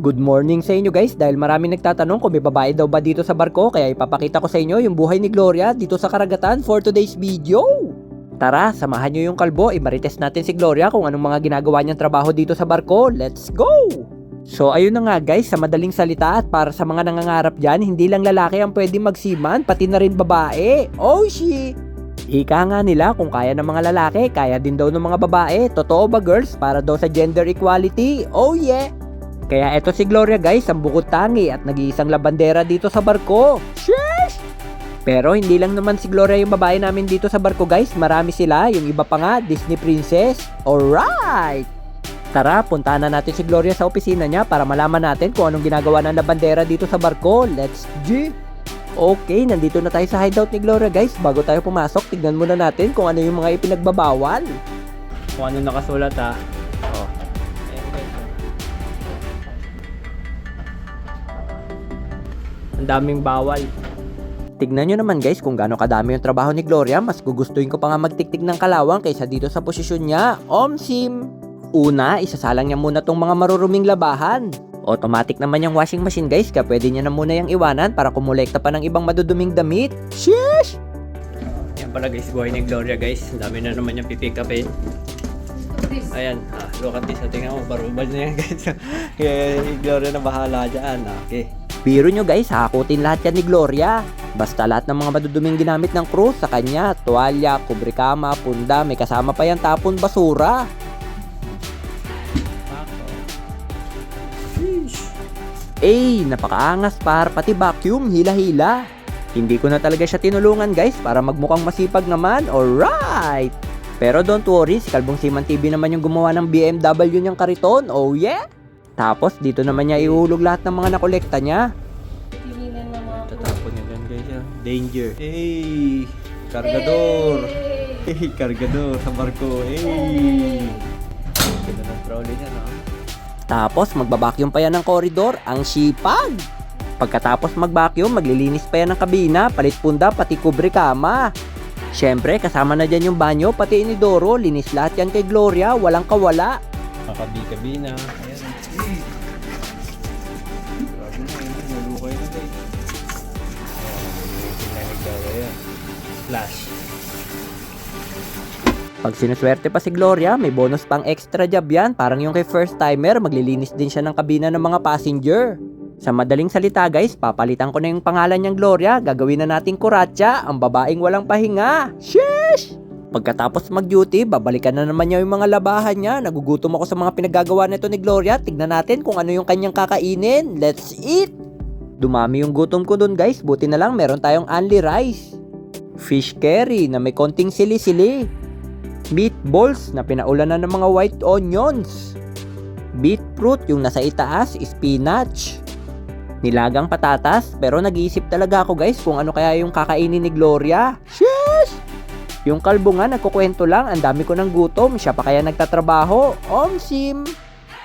Good morning sa inyo guys dahil marami nagtatanong kung may babae daw ba dito sa barko kaya ipapakita ko sa inyo yung buhay ni Gloria dito sa karagatan for today's video. Tara, samahan nyo yung kalbo, imarites natin si Gloria kung anong mga ginagawa niyang trabaho dito sa barko. Let's go! So ayun na nga guys, sa madaling salita at para sa mga nangangarap dyan, hindi lang lalaki ang pwede magsiman, pati na rin babae. Oh shit! Ika nga nila kung kaya ng mga lalaki, kaya din daw ng mga babae. Totoo ba girls? Para daw sa gender equality? Oh yeah! Kaya eto si Gloria guys, ang bukod tangi at nag-iisang labandera dito sa barko. Sheesh! Pero hindi lang naman si Gloria yung babae namin dito sa barko guys, marami sila, yung iba pa nga, Disney Princess. Alright! Tara, puntahan na natin si Gloria sa opisina niya para malaman natin kung anong ginagawa ng labandera dito sa barko. Let's G! Okay, nandito na tayo sa hideout ni Gloria guys. Bago tayo pumasok, tignan muna natin kung ano yung mga ipinagbabawal. Kung ano nakasulat ha. Ang daming bawal. Tignan nyo naman guys kung gaano kadami yung trabaho ni Gloria, mas gugustuhin ko pa nga magtiktik ng kalawang kaysa dito sa posisyon niya. Omsim! Una, isasalang niya muna tong mga maruruming labahan. Automatic naman yung washing machine guys, kaya pwede niya na muna yung iwanan para kumulekta pa ng ibang maduduming damit. Sheesh! Yan pala guys, buhay ni Gloria guys. Ang dami na naman yung pipick up eh. Ayan, ah, look at this. Ah, Tingnan mo, barubal na yan guys. Kaya Gloria na bahala dyan. Ah, Okay. Biro nyo guys, hakutin lahat yan ni Gloria. Basta lahat ng mga maduduming ginamit ng crew sa kanya, tuwalya, kubrikama, punda, may kasama pa yan tapon basura. Eh, napakaangas par, pati vacuum, hila-hila. Hindi ko na talaga siya tinulungan guys para magmukhang masipag naman, alright! Pero don't worry, si Kalbong Siman TV naman yung gumawa ng BMW niyang kariton, oh yeah! Tapos dito naman niya ihulog lahat ng mga nakolekta niya. Tinginan ng mga Tatapon niya lang guys. ah. Danger. Hey! Kargador! Hey, kargador sa barko. Hey! Ganda ng trolley niya, no? Tapos magbabacuum pa yan ng koridor, ang sipag! Pagkatapos mag-vacuum, maglilinis pa yan ng kabina, palit punda, pati kubre kama. Siyempre, kasama na dyan yung banyo, pati inidoro, linis lahat yan kay Gloria, walang kawala. Kakabi-kabina. Ayan. Flash. Pag sinuswerte pa si Gloria, may bonus pang extra job yan. Parang yung kay first timer, maglilinis din siya ng kabina ng mga passenger. Sa madaling salita guys, papalitan ko na yung pangalan niyang Gloria, gagawin na nating kuratsa, ang babaeng walang pahinga. Sheesh! Pagkatapos mag-duty, babalikan na naman niya yung mga labahan niya. Nagugutom ako sa mga pinagagawa nito ni Gloria. Tignan natin kung ano yung kanyang kakainin. Let's eat! Dumami yung gutom ko dun guys. Buti na lang meron tayong only rice. Fish curry na may konting sili-sili. Meatballs na pinaulanan ng mga white onions. Beetroot yung nasa itaas, spinach. Nilagang patatas, pero nag-iisip talaga ako guys kung ano kaya yung kakainin ni Gloria. Sheesh! Yung kalbo nga nagkukwento lang, ang dami ko ng gutom, siya pa kaya nagtatrabaho. Omsim!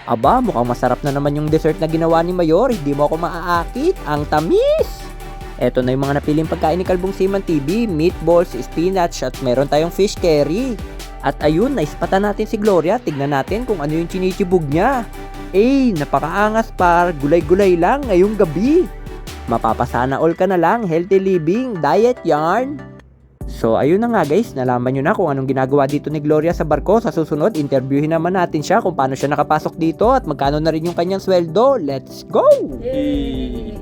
Aba, mukhang masarap na naman yung dessert na ginawa ni Mayor, hindi mo ako maaakit, ang tamis! Eto na yung mga napiling pagkain ni Kalbong Siman TV, meatballs, spinach, at meron tayong fish curry. At ayun, naispatan natin si Gloria, tignan natin kung ano yung chinichibog niya. Eh, napakaangas par, gulay-gulay lang ngayong gabi. Mapapasana all ka na lang, healthy living, diet yarn. So ayun na nga guys, nalaman nyo na kung anong ginagawa dito ni Gloria sa barko. Sa susunod, interviewin naman natin siya kung paano siya nakapasok dito at magkano na rin yung kanyang sweldo. Let's go! Hey!